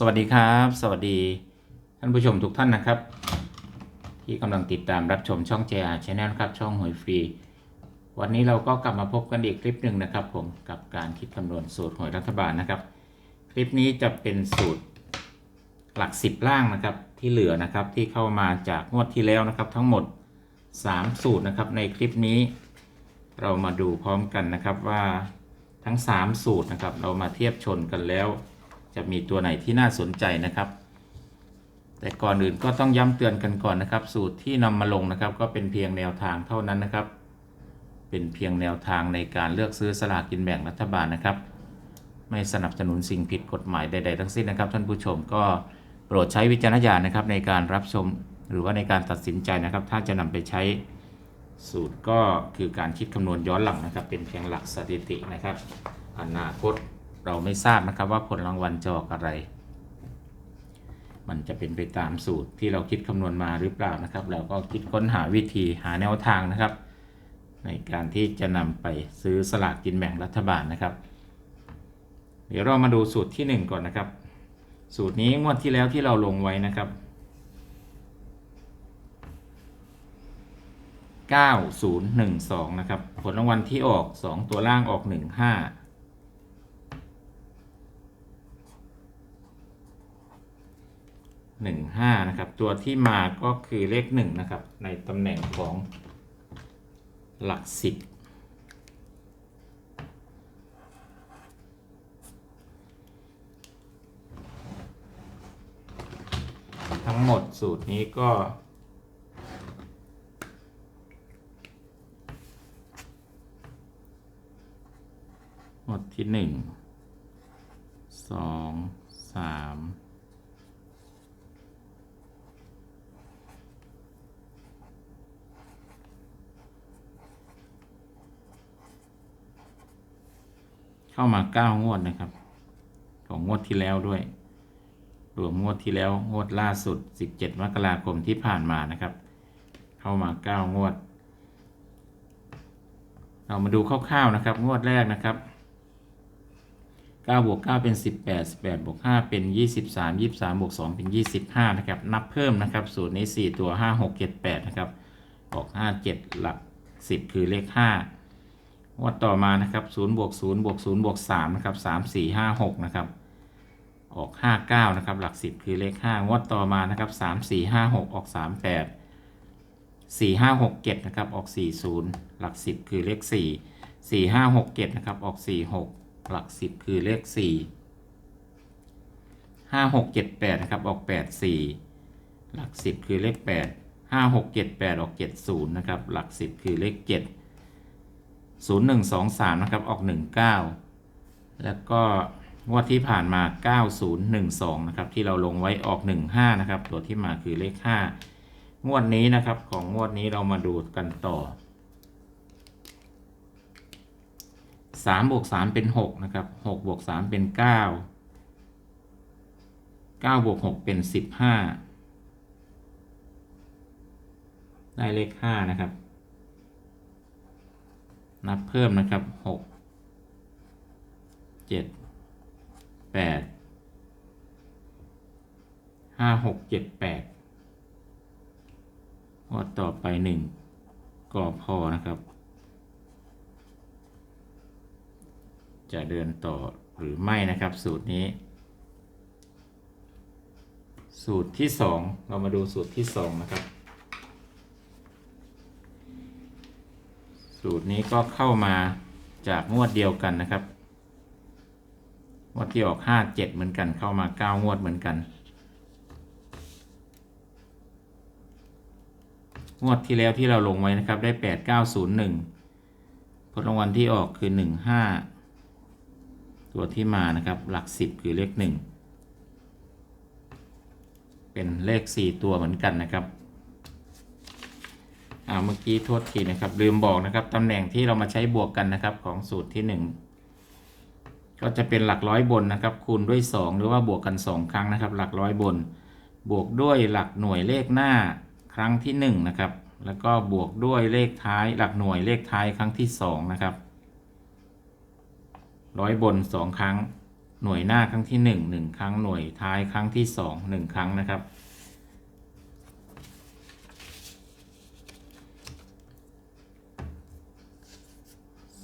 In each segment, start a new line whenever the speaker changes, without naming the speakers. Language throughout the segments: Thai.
สวัสดีครับ สวัสดีท่านผู้ชมทุกท่านนะครับ ที่กำลังติดตามรับชมช่อง JR Channel ครับช่องหวยฟรี วันนี้เราก็กลับมาพบกันอีกคลิปหนึ่งนะครับ ผมกับการคิดคำนวณสูตรหวยรัฐบาลนะครับ คลิปนี้จะเป็นสูตรหลักสิบล่างนะครับที่เหลือนะครับที่เข้ามาจากงวดที่แล้วนะครับ ทั้งหมด 3 สูตรนะครับในคลิปนี้เรามาดูพร้อมกันนะครับว่าทั้ง 3 สูตรนะครับเรามาเทียบชนกันแล้ว จะมีตัวไหนที่น่าสนใจนะครับ แต่ก่อนอื่นก็ต้องย้ำเตือนกันก่อนนะครับ สูตรที่นำมาลงนะครับ ก็เป็นเพียงแนวทางเท่านั้นนะครับ เป็นเพียงแนวทางในการเลือกซื้อสลากกินแบ่งรัฐบาลนะครับ ไม่สนับสนุนสิ่งผิดกฎหมายใด ๆ ทั้งสิ้นนะครับ ท่านผู้ชมก็โปรดใช้วิจารณญาณนะครับในการรับชมหรือว่าในการตัดสินใจนะครับ ถ้าจะนำไปใช้สูตรก็คือการคิดคำนวณย้อนหลังนะครับ เป็นเพียงหลักสถิตินะครับ อนาคต เราไม่ทราบนะครับว่าผลรางวัลจะออกอะไร มันจะเป็นไปตามสูตรที่เราคิดคำนวณมาหรือเปล่านะครับ เราก็คิดค้นหาวิธีหาแนวทางนะครับ ในการที่จะนำไปซื้อสลากกินแบ่งรัฐบาลนะครับ เดี๋ยวเรามาดูสูตรที่ 1 ก่อนนะครับ สูตรนี้งวดที่แล้วที่เราลงไว้นะครับ9012 นะครับ ผลรางวัลที่ออก 2 ตัวล่างออก 15 15นะครับ ตัวที่มาก็คือเลข1นะครับ ในตำแหน่งของหลัก 10 ทั้งหมดสูตรนี้ก็หมดที่หนึ่งสองสาม เข้ามาเก้างวดนะครับ ของงวดที่แล้วด้วย รวมงวดที่แล้วงวดล่าสุด 17 มกราคมที่ผ่านมานะครับ เข้ามา9งวด เรามาดูคร่าวๆนะครับ งวดแรกนะครับ9บวก9เป็น 18 18บวก5เป็น 23 23บวก2เป็น 25 นะครับ นับเพิ่มนะครับ สูตรนี้ 4 ตัว 5 6 7 8 นะครับ ออก 5 7 หลัก 10 คือเลข 5 วัดต่อมานะครับ0บวก0บวก0บวก3นะครับ3 4 5 6นะครับ ออก59นะครับ หลัก10คือเลข5งวดต่อมานะครับ3 4 5 6ออก38 4 5 6 7นะครับ ออก40หลัก10คือเลข4 4 5 6 7นะครับ ออก46หลัก10คือเลข4 5 6 7 8นะครับ ออก84หลัก10คือเลข8 5 6 7 8ออก70นะครับ หลัก10คือเลข7 0 1 2 3 นะครับ ออก 19 แล้วก็งวดที่ผ่านมา 9012 นะครับ ที่เราลงไว้ออก 15 นะครับ ตัวที่มาคือเลข 5 งวดนี้นะครับ ของงวดนี้เรามาดูกันต่อ3บวก3เป็น 6 นะครับ6บวก3เป็น 9 9บวก6เป็น 15 ได้เลข 5 นะครับ นับเพิ่มนะครับ6 7แปดห้าหกเจ็ดแปดงวดต่อไปหนึ่งก็พอนะครับ จะเดินต่อหรือไม่นะครับ สูตรนี้ สูตรที่สองเรามาดูสูตรที่สองนะครับ สูตรนี้ก็เข้ามาจากงวดเดียวกันนะครับ งวดที่ออกห้าเจ็ดเหมือนกัน เข้ามาเก้างวดเหมือนกัน งวดที่แล้วที่เราลงไว้นะครับได้แปดเก้าศูนย์หนึ่งผลรางวัลที่ออกคือหนึ่งห้าตัวที่มานะครับหลักสิบคือเลขหนึ่งเป็นเลขสี่ตัวเหมือนกันนะครับ อ่าเมื่อกี้โทษทีนะครับ ลืมบอกนะครับตำแหน่งที่เรามาใช้บวกกันนะครับของสูตรที่หนึ่งก็จะเป็นหลักร้อยบนนะครับ คูณด้วย 2 หรือว่าบวกกัน 2 ครั้งนะครับ หลักร้อยบน บวกด้วยหลักหน่วยเลขหน้าครั้งที่ 1 นะครับ แล้วก็บวกด้วยเลขท้าย หลักหน่วยเลขท้ายครั้งที่ 2 นะครับร้อยบน 2 ครั้ง หน่วยหน้าครั้งที่หนึ่งหนึ่งครั้งหน่วยท้ายครั้งที่สองหนึ่งครั้งนะครับ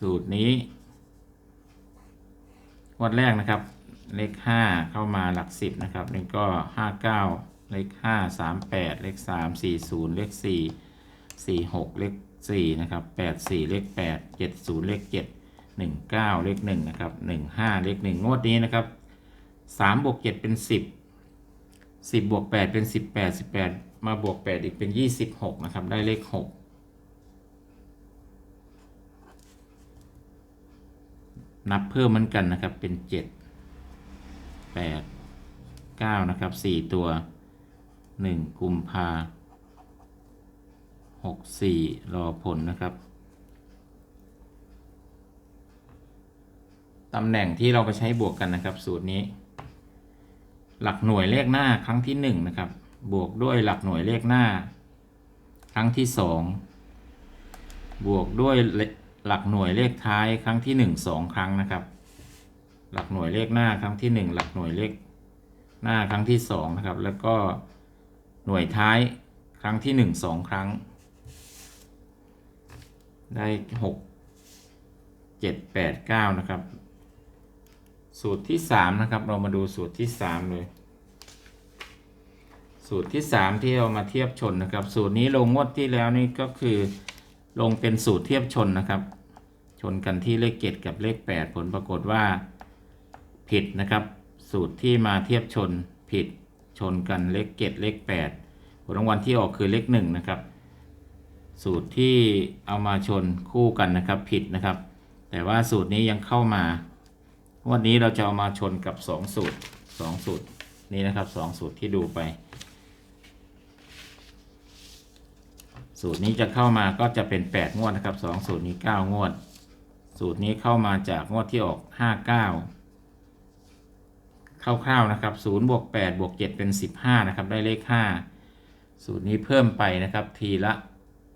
สูตรนี้วัดแรกนะครับ เลข 5 เข้ามาหลัก 10 นะครับนี่ก็ 59 เลข 5 38 เลข 3 40 เลข 4 46 เลข 4 นะครับ 84 เลข 8 70 เลข 7 19 เลข 1 นะครับ 15 เลข 1 งวดนี้นะครับ3บวก7เป็น 10 10บวก8เป็น 18 18 มาบวก 8 อีกเป็น 26 นะครับ ได้เลข 6 นับเพิ่มเหมือนกันนะครับเป็นเจ็ดแปดเก้านะครับสี่ตัวหนึ่งกุมภาหกสี่รอผลนะครับตำแหน่งที่เราไปใช้บวกกันนะครับ สูตรนี้ หลักหน่วยเลขหน้าครั้งที่หนึ่งนะครับ บวกด้วยหลักหน่วยเลขหน้า ครั้งที่สองบวกด้วย หลักหน่วยเลขท้ายครั้งที่หนึ่งสองครั้งนะครับ หลักหน่วยเลขหน้าครั้งที่หนึ่งหลักหน่วยเลขหน้าครั้งที่สองนะครับ แล้วก็หน่วยท้ายครั้งที่หนึ่งสองครั้ง ได้หกเจ็ดแปดเก้านะครับ สูตรที่สามนะครับ เรามาดูสูตรที่สามเลย สูตรที่สามที่เรามาเทียบชนนะครับ สูตรนี้ลงงวดที่แล้วนี่ก็คือ ลงเป็นสูตรเทียบชนนะครับ ชนกันที่เลขเจ็ดกับเลขแปดผลปรากฏว่าผิดนะครับ สูตรที่มาเทียบชนผิด ชนกันเลขเจ็ดเลขแปดผลรางวัลที่ออกคือเลขหนึ่งนะครับ สูตรที่เอามาชนคู่กันนะครับผิดนะครับ แต่ว่าสูตรนี้ยังเข้ามา วันนี้เราจะเอามาชนกับ 2 สูตร 2 สูตรนี้นะครับ 2 สูตรที่ดูไป สูตรนี้จะเข้ามาก็จะเป็น 8 งวดนะครับ 2 สูตรนี้ 9 งวด สูตรนี้เข้ามาจากงวดที่ออก 59 คร่าวๆนะครับ0บวก8บวก7เป็น 15 นะครับ ได้เลข 5 สูตรนี้เพิ่มไปนะครับ ทีละ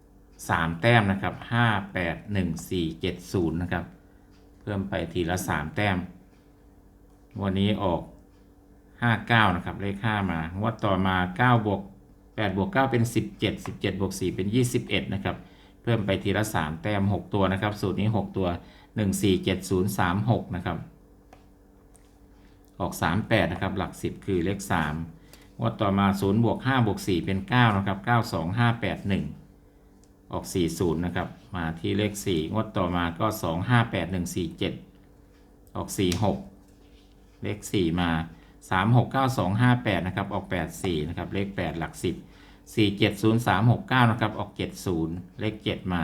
3 แต้มนะครับ 5 8 1 4 7 0 นะครับ เพิ่มไปทีละ 3 แต้ม วันนี้ออก 59 นะครับ เลข 5 มางวดต่อมา 9 บวก 8บวก9เป็น 17 17บวก4เป็น 21 นะครับ เพิ่มไปทีละ 3 แต้ม 6 ตัวนะครับ สูตรนี้ 6 ตัว 1 4 7 0 3 6 นะครับ ออก 38 นะครับ หลัก 10 คือเลข3งวดต่อมา 0 บวก 5 บวก 4 เป็น 9 นะครับ 9 2 5 8 1 ออก 40 นะครับ มาที่เลข 4 งวดต่อมาก็ 2 5 8 1 4 7 ออก 46 เลข 4 มา 3 6 9 2 5 8 นะครับ ออก 84 นะครับ เลข 8 หลัก 10 4 7 0 3 6 9 นะครับ ออก 70 เลข 7 มา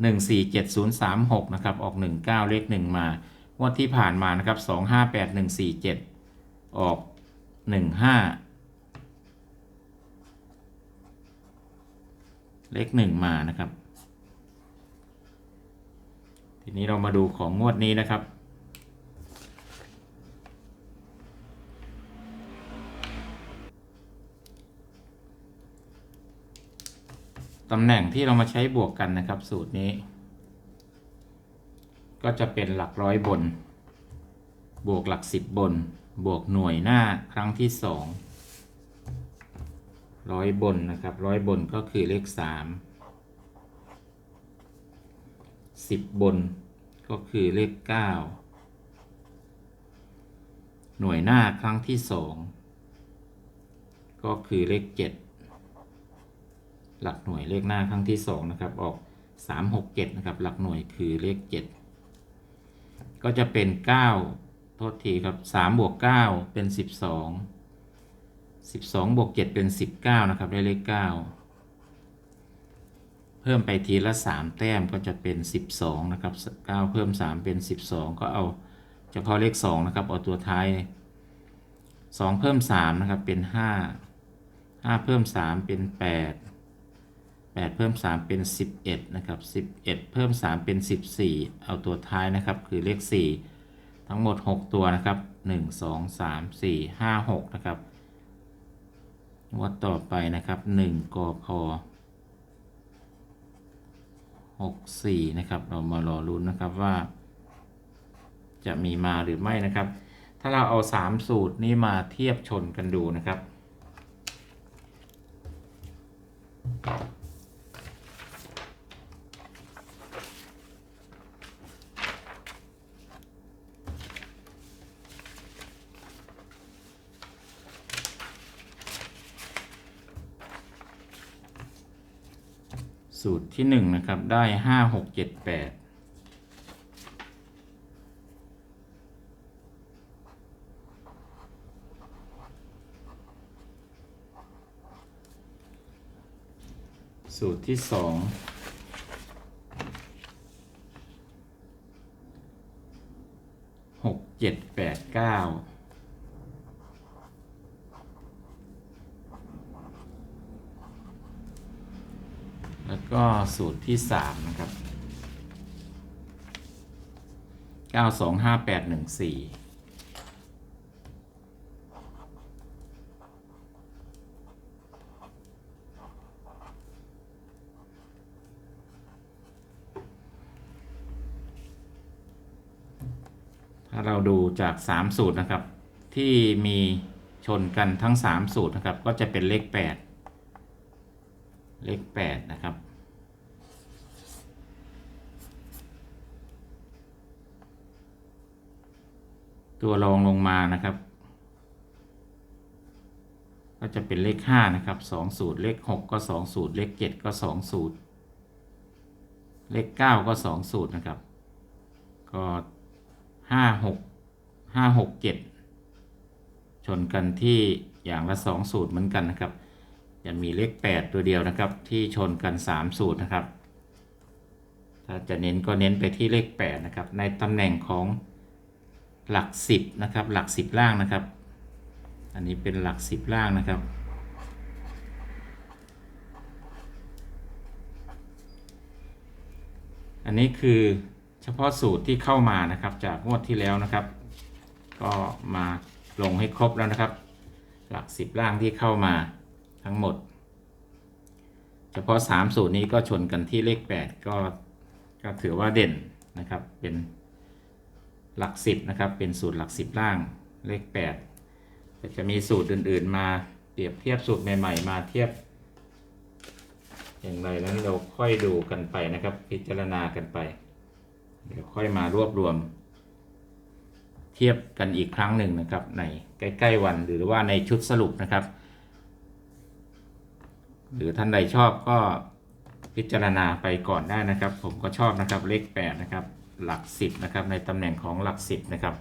1 4 7 0 3 6 นะครับ ออก 19 เลข 1 มางวดที่ผ่านมานะครับ 2 5 8 1 4 7 ออก 15 เลขหนึ่งมานะครับ ทีนี้เรามาดูของงวดนี้นะครับ ตำแหน่งที่เรามาใช้บวกกันนะครับ สูตรนี้ ก็จะเป็นหลักร้อยบน บวกหลักสิบบน บวกหน่วยหน้าครั้งที่สองร้อยบนนะครับร้อยบนก็คือเลขสามสิบบนก็คือเลขเก้าหน่วยหน้าครั้งที่สองก็คือเลขเจ็ด หลักหน่วยเลขหน้าครั้งที่สองนะครับออกสามหกเจ็ดนะครับหลักหน่วยคือเลขเจ็ดก็จะเป็นเก้าโทษทีครับสามบวกเก้าเป็นสิบสองสิบสองบวกเจ็ดเป็นสิบเก้านะครับได้เลขเก้าเพิ่มไปทีละสามแต้มก็จะเป็นสิบสองนะครับเก้าเพิ่มสามเป็นสิบสองก็เอาเฉพาะเลขสองนะครับเอาตัวท้ายสองเพิ่มสามนะครับเป็นห้าห้าเพิ่มสามเป็นแปดแปดเพิ่มสามเป็นสิบเอ็ดนะครับสิบเอ็ดเพิ่มสามเป็นสิบสี่เอาตัวท้ายนะครับ คือเลขสี่ทั้งหมดหกตัวนะครับหนึ่งสองสามสี่ห้าหกนะครับงวดต่อไปนะครับหนึ่งกพหกสี่นะครับ เรามารอรุ้นนะครับว่าจจะมีมาหรือไม่นะครับ ถ้าเราเอา 3 สูตรนี้มาเทียบชนกันดูนะครับ สูตรที่1นะครับได้5 6 7 8สูตรที่สองหกเจ็ดแปดเก้าแล้ว ก็สูตรที่สามนะครับเก้าสองห้าแปดหนึ่งสี่ถ้าเราดูจาก3สูตรนะครับ ที่มีชนกันทั้ง3สูตรนะครับ ก็จะเป็นเลข8เลข8นะครับ ตัวรองลงมานะครับ ก็จะเป็นเลข 5 นะครับ 2 สูตร เลข 6 ก็ 2 สูตร เลข 7 ก็ 2 สูตร เลข 9 ก็ 2 สูตรนะครับ ก็ห้าหกห้าหกเจ็ดชนกันที่อย่างละสองสูตรเหมือนกันนะครับ จะมีเลขแปดตัวเดียวนะครับ ที่ชนกันสามสูตรนะครับ ถ้าจะเน้นก็เน้นไปที่เลขแปดนะครับ ในตำแหน่งของ หลักสิบนะครับ หลักสิบล่างนะครับ อันนี้เป็นหลักสิบล่างนะครับ อันนี้คือเฉพาะสูตรที่เข้ามานะครับ จากงวดที่แล้วนะครับ ก็มาลงให้ครบแล้วนะครับ หลักสิบล่างที่เข้ามาทั้งหมด เฉพาะ 3 สูตรนี้ก็ชนกันที่เลข 8 ก็ก็ถือว่าเด่นนะครับเป็น หลักสิบนะครับเป็นสูตรหลักสิบล่างเลข8แต่จะมีสูตรอื่นๆ มาเปรียบเทียบสูตรใหม่ ๆ มาเทียบ อย่างไรนั้นเราค่อยดูกันไปนะครับ พิจารณากันไป เดี๋ยวค่อยมารวบรวม เทียบกันอีกครั้งหนึ่งนะครับ ในใกล้ๆวันหรือว่าในชุดสรุปนะครับ หรือท่านใดชอบก็พิจารณาไปก่อนได้นะครับ ผมก็ชอบนะครับเลข8นะครับ หลัก10นะครับ ในตำแหน่งของหลัก10นะครับ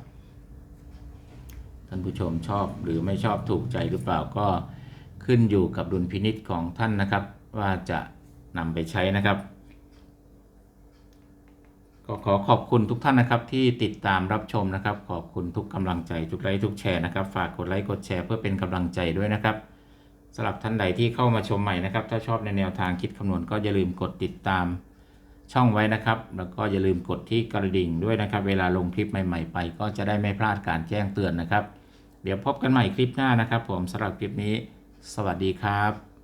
ท่านผู้ชมชอบหรือไม่ชอบถูกใจหรือเปล่าก็ขึ้นอยู่กับดุลพินิษของท่านนะครับ ว่าจะนำไปใช้นะครับ ก็ขอขอบคุณทุกท่านนะครับ ที่ติดตามรับชมนะครับ ขอบคุณทุกกำลังใจทุกไลค์ทุกแชร์นะครับ ฝากกดไลค์กดแชร์เพื่อเป็นกำลังใจด้วยนะครับสำหรับท่านใดที่เข้ามาชมใหม่นะครับ ถ้าชอบในแนวทางคิดคำนวณก็อย่าลืมกดติดตาม ช่องไว้นะครับ แล้วก็อย่าลืมกดที่กระดิ่งด้วยนะครับ เวลาลงคลิปใหม่ๆไป ก็จะได้ไม่พลาดการแจ้งเตือนนะครับ เดี๋ยวพบกันใหม่คลิปหน้านะครับ ผมสำหรับคลิปนี้ สวัสดีครับ